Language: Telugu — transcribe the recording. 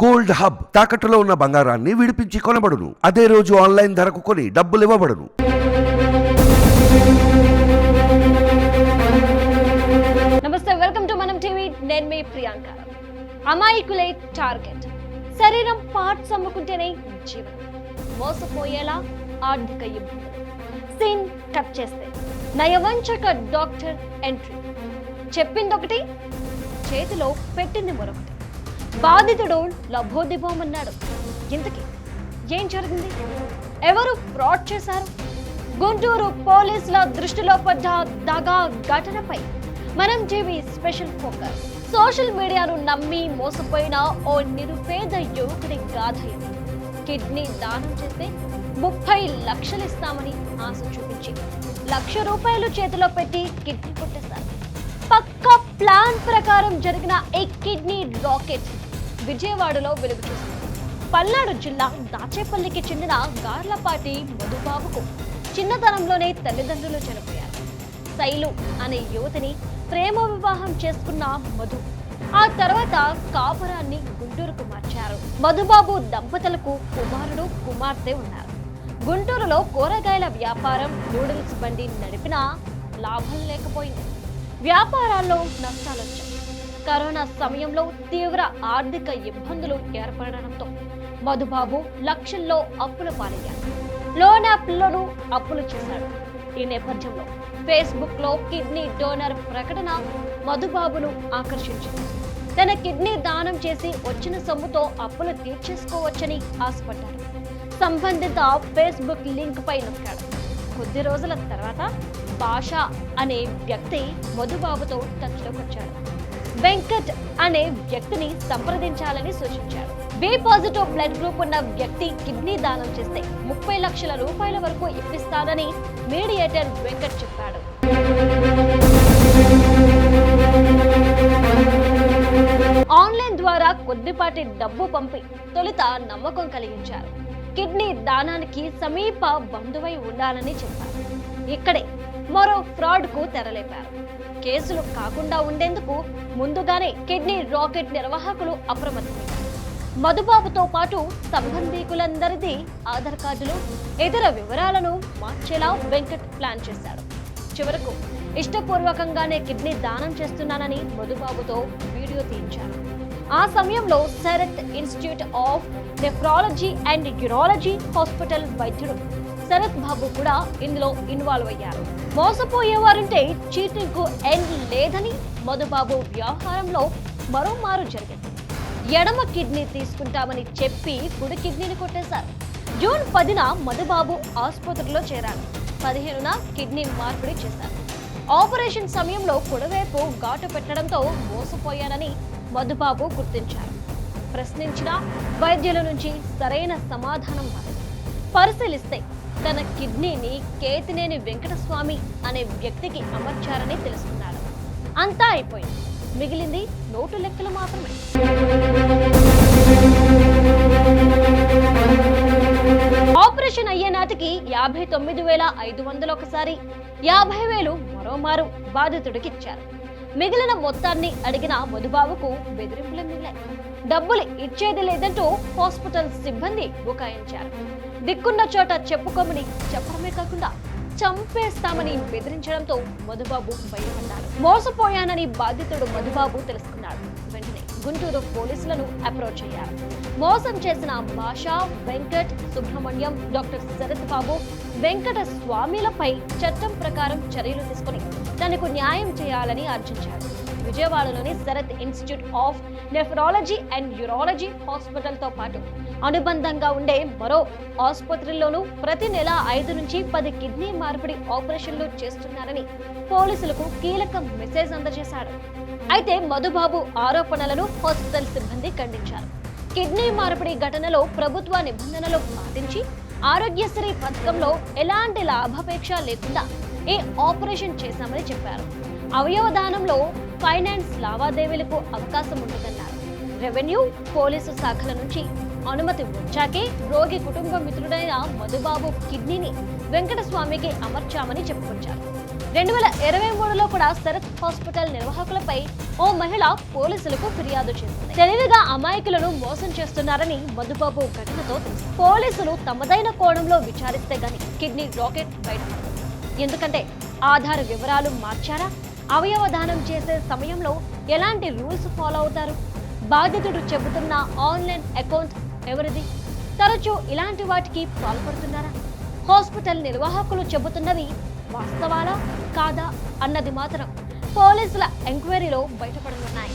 గోల్డ్ హబ్ తాకట్టులో ఉన్న బంగారాన్ని విడిపించి కొనబడును. అదే రోజు ఆన్లైన్ ధరకు కొని డబ్బులు ఇవ్వబడును. నమస్తే వెల్కమ్ టు మనం టీవీ. నేను మీ ప్రియాంక. అమాయకులే టార్గెట్. శరీరం పార్ట్స్ అమ్ముకుంటేనే జీవనం మోసపోయేలా ఆర్థిక ఇబ్బంది. సీన్ కట్ చేస్తే. నయవంచక డాక్టర్ ఎంట్రీ. చెప్పింది ఒకటి చేతిలో పెట్టింది మరొకటి. బాధితుడు లభోదిభోమన్నాడు ఇంతకీ ఏం జరిగింది? ఎవరు ఫ్రాడ్ చేశారు? గుంటూరు పోలీసుల దృష్టిలో పడ్డ దగా ఘటనపై మనం టీవీ స్పెషల్ ఫోకస్. సోషల్ మీడియాను నమ్మి మోసపోయిన ఓ నిరుపేద యువకుడి గాథ ఇది. కిడ్నీ దానం చేస్తే ముప్పై లక్షలు ఇస్తామని ఆశ చూపించి లక్ష రూపాయలు చేతిలో పెట్టి కిడ్నీ కొట్టేశారు. పక్కా ప్లాన్ ప్రకారం జరిగిన ఈ కిడ్నీ రాకెట్ విజయవాడలో వెలుగు పల్నాడు జిల్లా దాచేపల్లికి చెందిన గార్లపాటి మధుబాబుకు చిన్నతనంలోనే తల్లిదండ్రులు చనిపోయారు. శైలు అనే యువతిని ప్రేమ వివాహం చేసుకున్న మధు. ఆ తర్వాత కాపురాన్ని గుంటూరుకు మార్చారు. మధుబాబు దంపతులకు కుమారుడు కుమార్తె ఉన్నారు. గుంటూరులో కూరగాయల వ్యాపారం నూడిల్స్ బండి నడిపినా లాభం లేకపోయింది. వ్యాపారాల్లో నష్టాలొచ్చాయి. కరోనా సమయంలో తీవ్ర ఆర్థిక ఇబ్బందులు ఏర్పడడంతో మధుబాబు లక్షల్లో అప్పుల పాలయ్యాడు లోన్ యాప్లను అప్పులు చేశాడు. ఈ నేపథ్యంలో ఫేస్బుక్లో కిడ్నీ డోనర్ ప్రకటన మధుబాబును ఆకర్షించింది. తన కిడ్నీ దానం చేసి వచ్చిన సొమ్ముతో అప్పులు తీర్చేసుకోవచ్చని ఆశపడ్డారు. సంబంధిత ఫేస్బుక్ లింక్ పై నొక్కాడు. కొద్ది రోజుల తర్వాత భాష అనే వ్యక్తి మధుబాబుతో టచ్లోకి వచ్చాడు వెంకట్ అనే వ్యక్తిని సంప్రదించాలని సూచించారు. బి పాజిటివ్ బ్లడ్ గ్రూప్ ఉన్న వ్యక్తి కిడ్నీ దానం చేస్తే ముప్పై లక్షల రూపాయల వరకు ఇప్పిస్తానని మీడియేటర్ వెంకట్ చెప్పాడు. ఆన్లైన్ ద్వారా కొద్దిపాటి డబ్బు పంపి తొలుత నమ్మకం కలిగించారు. కిడ్నీ దానానికి సమీప బంధువై ఉండాలని చెప్పారు. ఇక్కడే మరో ఫ్రాడ్కు తెరలేపారు. కేసులు కాకుండా ఉండేందుకు ముందుగానే కిడ్నీ రాకెట్ నిర్వాహకులు అప్రమత్తమయ్యారు మధుబాబుతో పాటు సంబంధీకులందరిది ఆధార్ కార్డులు ఇతర వివరాలను మార్చేలా వెంకట్ ప్లాన్ చేశాడు చివరకు ఇష్టపూర్వకంగానే కిడ్నీ దానం చేస్తున్నానని మధుబాబుతో వీడియో తీయించారు. ఆ సమయంలో Sarath institute of nephrology and urology hospital వైద్యుడు శరత్ బాబు కూడా ఇందులో ఇన్వాల్వ్ అయ్యారు. మోసపోయేవారంటే చీటింగ్కు ఎండ్ లేదని మధుబాబు వ్యవహారంలో మరోమారు జరిగింది. ఎడమ కిడ్నీ తీసుకుంటామని చెప్పి కుడి కిడ్నీని కొట్టేశారు. జూన్ పదిన మధుబాబు ఆసుపత్రిలో చేరారు. పదిహేనున కిడ్నీ మార్పిడి చేశారు. ఆపరేషన్ సమయంలో కుడివైపు ఘాటు పెట్టడంతో మోసపోయానని మధుబాబు గుర్తించారు. ప్రశ్నించిన వైద్యుల నుంచి సరైన సమాధానం పరిశీలిస్తే తన కిడ్నీని కేతినేని వెంకటస్వామి అనే వ్యక్తికి అమర్చారని తెలుసుకున్నాడు అంతా అయిపోయింది. మిగిలింది నోటు లెక్కలు మాత్రమే. ఆపరేషన్ అయ్యే నాటికి యాభై తొమ్మిది వేల ఐదు వందలు ఒకసారి యాభై వేలు మరోమారు బాధితుడికి ఇచ్చారు. మిగిలిన మొత్తాన్ని అడిగిన మధుబాబుకు బెదిరింపులు మిగిలాయి. డబ్బులు ఇచ్చేది లేదంటూ హాస్పిటల్ సిబ్బంది బుకాయించారు. దిక్కున్న చోట చెప్పుకోమని చెప్పడమే కాకుండా చంపేస్తామని బెదిరించడంతో మధుబాబు బయటపడ్డాడు మోసపోయానని బాధితుడు మధుబాబు తెలుసుకున్నాడు. వెంటనే గుంటూరు పోలీసులను అప్రోచ్ అయ్యారు. మోసం చేసిన భాష వెంకట్ సుబ్రహ్మణ్యం డాక్టర్ శరత్ బాబు వెంకట స్వామిలపై చట్టం ప్రకారం చర్యలు తీసుకుని తనకు న్యాయం చేయాలని ఆర్జించారు. విజయవాడలోని Sarath institute of nephrology and urology హాస్పిటల్తో పాటు అనుబంధంగా ఉండే మరో ఆసుపత్రిలోనూ ప్రతి నెల ఐదు నుంచి పది కిడ్నీ మార్పిడి ఆపరేషన్లు చేస్తున్నారని పోలీసులకు కీలక మెసేజ్ అందజేశాడు అయితే మధుబాబు ఆరోపణలను హాస్పిటల్ సిబ్బంది ఖండించారు. కిడ్నీ మార్పిడి ఘటనలో ప్రభుత్వ నిబంధనలు పాటించి ఆరోగ్యశ్రీ పథకంలో ఎలాంటి లాభాపేక్ష లేకుండా ఈ ఆపరేషన్ చేశామని చెప్పారు. అవయవదానంలో ఫైనాన్స్ లావాదేవీలకు అవకాశం ఉంటుందన్నారు. రెవెన్యూ పోలీసు శాఖల నుంచి అనుమతి వచ్చాకే రోగి కుటుంబ మిత్రుడైన మధుబాబు కిడ్నీని వెంకటస్వామికి అమర్చామని చెప్పుకొచ్చారు. రెండు వేల ఇరవై మూడులో కూడా శరత్ హాస్పిటల్ నిర్వాహకులపై ఓ మహిళ పోలీసులకు ఫిర్యాదు చేసింది. తెలివిగా అమాయకులను మోసం చేస్తున్నారని మధుబాబు ఘటనతో తెలిసింది పోలీసులు తమదైన కోణంలో విచారిస్తే గాని కిడ్నీ రాకెట్ బయట ఎందుకంటే ఆధార్ వివరాలు మార్చారా? అవయవ దానం చేసే సమయంలో ఎలాంటి రూల్స్ ఫాలో అవుతారు? బాధితుడు చెబుతున్న ఆన్లైన్ అకౌంట్ ఎవరిది? తరచూ ఇలాంటి వాటికి పాల్పడుతున్నారా? హాస్పిటల్ నిర్వాహకులు చెబుతున్నవి వాస్తవాలా? కాదా? అన్నది మాత్రం పోలీసుల ఎంక్వైరీలో బయటపడనున్నాయి